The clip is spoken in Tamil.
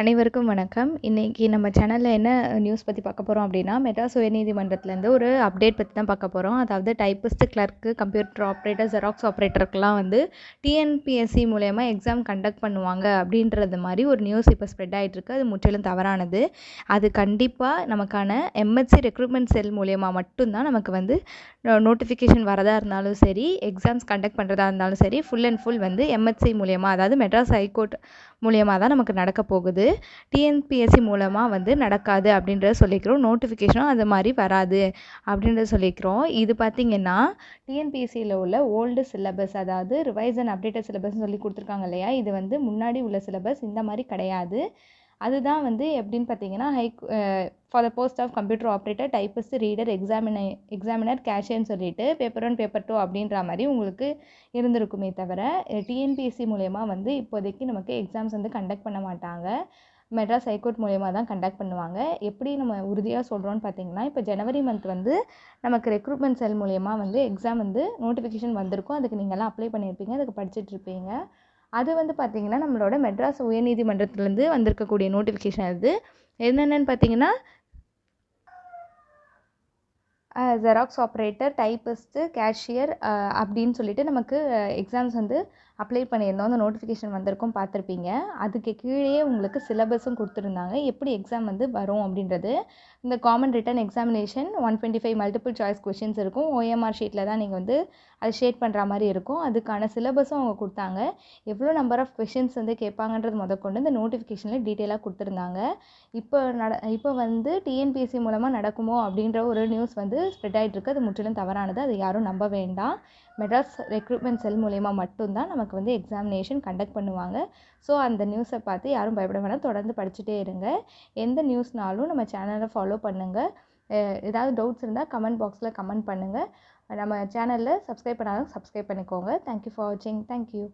அனைவருக்கும் வணக்கம். இன்றைக்கி நம்ம சேனலில் என்ன நியூஸ் பற்றி பார்க்க போகிறோம் அப்படின்னா மெட்ராஸ் உயர்நீதிமன்றத்துலேருந்து ஒரு அப்டேட் பற்றி தான் பார்க்க போகிறோம் அதாவது typist clerk computer operator xerox ஆப்ரேட்டருக்கெலாம் வந்து டிஎன்பிஎஸ்சி மூலயமா எக்ஸாம் கண்டக்ட் பண்ணுவாங்க அப்படின்றது மாதிரி ஒரு நியூஸ் இப்போ ஸ்ப்ரெட் ஆகிட்டுருக்கு அது முற்றிலும் தவறானது. அது கண்டிப்பாக நமக்கான எம்எஸ்சி ரெக்ரூட்மெண்ட் செல் மூலயமா மட்டும்தான் நமக்கு வந்து நோட்டிஃபிகேஷன் வரதாக இருந்தாலும் சரி எக்ஸாம்ஸ் கண்டக்ட் பண்ணுறதா இருந்தாலும் சரி ஃபுல் அண்ட் ஃபுல் வந்து எம்எஸ்சி மூலயமா அதாவது மெட்ராஸ் ஹைகோர்ட் மூலயமா தான் நமக்கு நடக்க போகுது. டிஎன்பிஎஸ்சி மூலமாக வந்து நடக்காது அப்படின்றத சொல்லிக்கிறோம். நோட்டிஃபிகேஷனும் அது மாதிரி வராது அப்படின்றத சொல்லிக்கிறோம். இது பார்த்திங்கன்னா டிஎன்பிஎஸ்சியில் உள்ள ஓல்டு சிலபஸ் அதாவது ரிவைஸ் அண்ட் அப்டேட்டட் சிலபஸ்னு சொல்லி கொடுத்துருக்காங்க இல்லையா? இது வந்து முன்னாடி உள்ள சிலபஸ் இந்த மாதிரி கிடையாது. அதுதான் வந்து எப்படின்னு பார்த்தீங்கன்னா high for the post of computer operator typist reader எக்ஸாமினை examiner கேஷியர்னு சொல்லிட்டு பேப்பர் ஒன் பேப்பர் டூ அப்படின்ற மாதிரி உங்களுக்கு இருந்திருக்குமே தவிர டிஎன்பிஎஸ்சி மூலயமா வந்து இப்போதைக்கு நமக்கு எக்ஸாம்ஸ் வந்து கண்டக்ட் பண்ண மாட்டாங்க. மெட்ராஸ் ஹைகோர்ட் மூலயமா தான் கண்டக்ட் பண்ணுவாங்க. எப்படி நம்ம உறுதியாக சொல்கிறோன்னு பார்த்தீங்கன்னா இப்போ ஜனவரி மந்த் வந்து நமக்கு ரெக்ரூட்மெண்ட் செல் மூலயமா வந்து எக்ஸாம் வந்து நோட்டிஃபிகேஷன் வந்திருக்கும். அதுக்கு நீங்கள்லாம் அப்ளை பண்ணியிருப்பீங்க. அதுக்கு படிச்சுட்ருப்பீங்க அது வந்து பார்த்திங்கன்னா நம்மளோட மெட்ராஸ் உயர்நீதிமன்றத்துலேருந்து வந்திருக்கக்கூடிய நோட்டிஃபிகேஷன் அது. என்னென்னு பார்த்தீங்கன்னா ஜெராக்ஸ் ஆப்ரேட்டர் டைப்பிஸ்ட்டு கேஷியர் அப்படின்னு சொல்லிட்டு நமக்கு எக்ஸாம்ஸ் வந்து அப்ளை பண்ணியிருந்தோம். அந்த நோட்டிஃபிகேஷன் வந்திருக்கும் பார்த்துருப்பீங்க. அதுக்கு கீழேயே உங்களுக்கு சிலபஸும் கொடுத்துருந்தாங்க. எப்படி எக்ஸாம் வந்து வரும் அப்படின்றது. இந்த common written examination one twenty five multiple choice questions இருக்கும் ஓஎம்ஆர் ஷீட்டில் தான் நீங்கள் வந்து அது ஷேட் பண்ணுற மாதிரி இருக்கும். அதுக்கான சிலபஸும் அவங்க கொடுத்தாங்க. எவ்வளோ நம்பர் ஆஃப் கொஷின்ஸ் வந்து கேட்பாங்கன்றது முதற்கொண்டு இந்த நோட்டிஃபிகேஷனில் டீட்டெயிலாக கொடுத்துருந்தாங்க. இப்போ நட இப்போ வந்து டிஎன்பிஎஸ்சி மூலமாக நடக்குமோ அப்படின்ற ஒரு நியூஸ் வந்து ஸ்ப்ரெட் ஆகிட்டு இருக்கு. அது முற்றிலும் தவறானது. அது யாரும் நம்ப வேண்டாம். மெட்ராஸ் ரெக்ரூட்மெண்ட் செல் மூலயமா மட்டும்தான் நமக்கு வந்து எக்ஸாமினேஷன் கண்டக்ட் பண்ணுவாங்க. ஸோ அந்த நியூஸை பார்த்து யாரும் பயப்பட வேணாம். தொடர்ந்து படிச்சுட்டே இருங்க. எந்த நியூஸ்னாலும் நம்ம சேனலை ஃபாலோ பண்ணுங்கள் ஏதாவது டவுட்ஸ் இருந்தால் கமெண்ட் பாக்ஸில் கமெண்ட் பண்ணுங்கள் நம்ம சேனலில் சப்ஸ்கிரைப் பண்ணாலும் சப்ஸ்கிரைப் பண்ணிக்கோங்க. தேங்க்யூ ஃபார் வாட்சிங் தேங்க்யூ